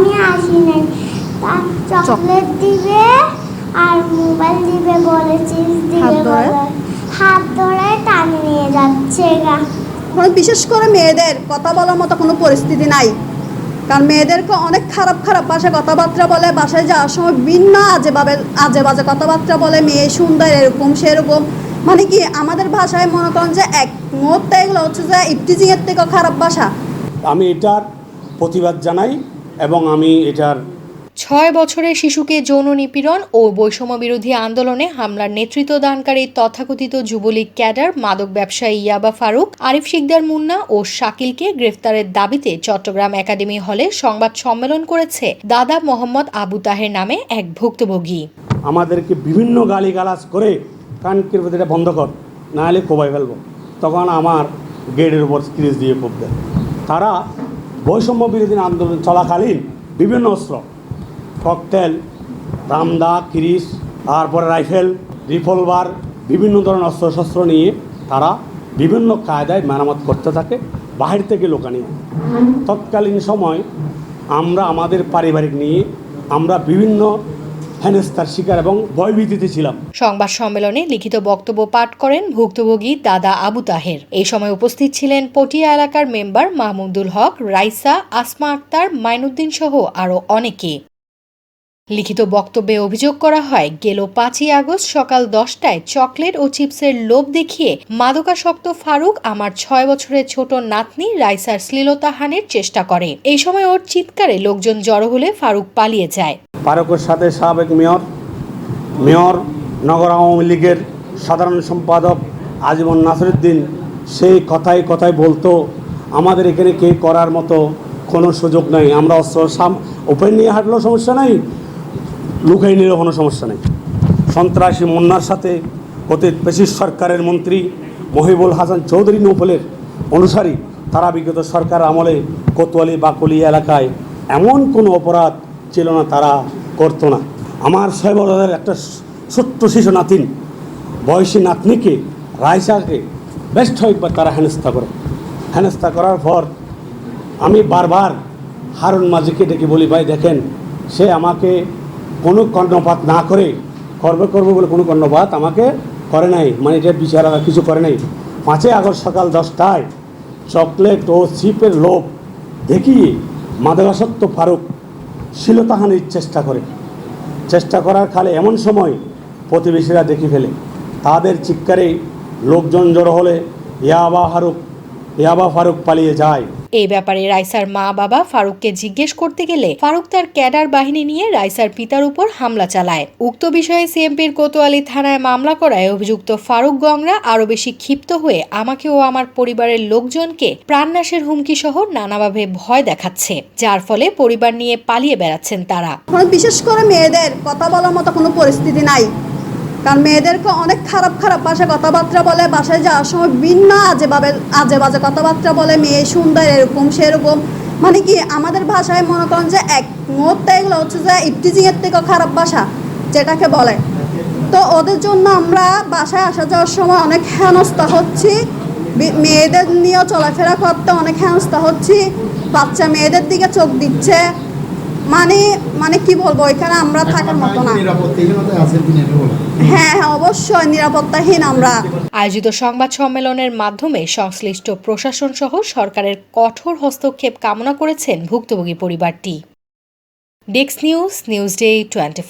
আমি আসি নাই। চকলেট দিবে আর মোবাইল দিবে বলে হাত দিবে বলে। হাত ধরে টানে নিয়ে যাচ্ছে গা। মানে বিশেষ করে মেয়েদের কথা বলার মতো কোনো পরিস্থিতি নাই। কারণ মেয়েদেরকে অনেক খারাপ খারাপ ভাষায় কথাবার্তা বলে বাসায় যাওয়ার সময় ভিন্ন আজে বাবে আজে বাজে কথাবার্তা বলে মেয়ে সুন্দর এরকম সেরকম। মানে কি আমাদের ভাষায় মনে করেন যে এক মুহূর্তে এগুলো হচ্ছে যে ইফটিজিংয়ের থেকেও খারাপ ভাষা। আমি এটার প্রতিবাদ জানাই। এবং আমি এটার ছয় বছরের শিশুকে যৌন নিপীড়ন ও বৈষম্য বিরোধী আন্দোলনে হামলার নেতৃত্ব দানকারী তথাকথিত যুবলীগ ক্যাডার মাদক ব্যবসায়ী ইয়াবা ফারুক আরিফ শিকদার মুন্না ও শাকিলকে গ্রেফতারের দাবিতে চট্টগ্রাম একাডেমি হলে সংবাদ সম্মেলন করেছে দাদা মোহাম্মদ আবু তাহের নামে এক ভুক্তভোগী। আমাদেরকে বিভিন্ন গালিগালাজ করে কানকির এটা বন্ধ কর না হলে কোবাই ফেলব। তখন আমার গেটের উপর স্ক্রিজ দিয়ে কোপ দেয়। তারা বৈষম্য বিরোধী আন্দোলন চলাকালীন বিভিন্ন অস্ত্র, ককটেল, রামদা কিরিস তারপরে রাইফেল, রিভলভার, বিভিন্ন ধরনের অস্ত্রশস্ত্র নিয়ে তারা বিভিন্ন কায়দায় মেরামত করতে থাকে, বাহির থেকে লোকানিয়ে তৎকালীন সময় আমরা আমাদের পারিবারিক নিয়ে আমরা বিভিন্ন হেনস্থার শিকার এবং ভয়ভীতিতে ছিলাম। সংবাদ সম্মেলনে লিখিত বক্তব্য পাঠ করেন ভুক্তভোগী দাদা আবু তাহের। এই সময় উপস্থিত ছিলেন পটিয়া এলাকার মেম্বার মাহমুদুল হক, রাইসা, আসমা আক্তার, মাইনুদ্দিন সহ আরও অনেকে। লিখিত বক্তব্যে অভিযোগ করা হয়, গেল পাঁচই আগস্ট সকাল দশটায় চকলেট ও চিপসের লোভ দেখিয়ে মাদকাসক্ত ফারুক, আমার ছয় বছরের ছোট নাতনি রাইসার শ্লীলতাহানের চেষ্টা করে। এই সময় ওর চিৎকারে লোকজন জড়ো হলে ফারুক পালিয়ে যায়। পারকের সাথে সাবেক মেয়র মেয়র নগর আওয়ামী লীগের সাধারণ সম্পাদক আজীবন নাসরুদ্দিন সেই কথাই কথাই বলতো, আমাদের এখানে কে করার মতো কোনো সুযোগ নেই। আমরা অস্ত্র সাম ওপেন নিয়ে হাঁটলেও সমস্যা নেই লুকাই নিলেও কোনো সমস্যা নেই। সন্ত্রাসী মুন্নার সাথে অতীত পেশিস সরকারের মন্ত্রী মহিবুল হাসান চৌধুরী নৌফলের অনুসারী তারা বিগত সরকার আমলে কোতোয়ালি বাকলি এলাকায় এমন কোনো অপরাধ ছিল না, তারা করতো না। আমার ছয় বছরের একটা ছোট্ট শিশু নাতিন, বয়সী নাতনিকে, রায়সাকে বেশ কয়েকবার তারা হেনস্থা করে। হেনস্থা করার পর আমি বারবার হারুন মাঝিকে ডেকে বলি, ভাই, দেখেন, সে আমাকে কোনো কর্ণপাত না করে করবে করবে বলে কোনো কর্ণপাত আমাকে করে নাই। মানে এটা বিচার কিছু করে নাই। পাঁচই আগস্ট সকাল দশটায় চকলেট ও চিপের লোভ দেখিয়ে মাদকাসক্ত ফারুক শিলতাহানির চেষ্টা করে। চেষ্টা করার খালে এমন সময় প্রতিবেশীরা দেখি ফেলে। তাদের চিৎকারে লোকজন জড়ো হলে ইয়াবা হারুক ইয়াবা ফারুক পালিয়ে যায়। এই ব্যাপারে রাইসার মা বাবা ফারুককে জিজ্ঞেস করতে গেলে ফারুক তার ক্যাডার বাহিনী নিয়ে রাইসার পিতার উপর হামলা চালায়। উক্ত বিষয়ে সিএমপির কোতোয়ালি থানায় মামলা করায় অভিযুক্ত ফারুক গংরা আরও বেশি ক্ষিপ্ত হয়ে আমাকে ও আমার পরিবারের লোকজনকে প্রাণনাশের হুমকি সহ নানাভাবে ভয় দেখাচ্ছে, যার ফলে পরিবার নিয়ে পালিয়ে বেড়াচ্ছেন তারা। বিশেষ করে মেয়েদের কথা বলার মতো কোনো পরিস্থিতি নাই। কারণ মেয়েদেরকে অনেক খারাপ খারাপ ভাষায় কথাবার্তা বলে, বাসায় যাওয়ার সময় ভিন্ন আজে বাবে আজে বাজে কথাবার্তা বলে, মেয়ে সুন্দর এরকম, সেরকম। মানে কি, আমাদের ভাষায় মনে করেন যে এক মুহূর্তে এগুলো হচ্ছে যে ইফটিজিংয়ের থেকেও খারাপ ভাষা, যেটাকে বলে। তো ওদের জন্য আমরা বাসায় আসা যাওয়ার সময় অনেক হেনস্থা হচ্ছি। মেয়েদের নিয়েও চলাফেরা করতে অনেক হেনস্থা হচ্ছি। বাচ্চা মেয়েদের দিকে চোখ দিচ্ছে। মানে মানে কি বলব এখানে আমরা থাকার মতো না। হ্যাঁ হ্যাঁ অবশ্যই নিরাপত্তাহীন আমরা। আয়োজিত সংবাদ সম্মেলনের মাধ্যমে সংশ্লিষ্ট প্রশাসন সহ সরকারের কঠোর হস্তক্ষেপ কামনা করেছেন ভুক্তভোগী পরিবারটি। ডেক্স নিউজ নিউজ ডে টোয়েন্টি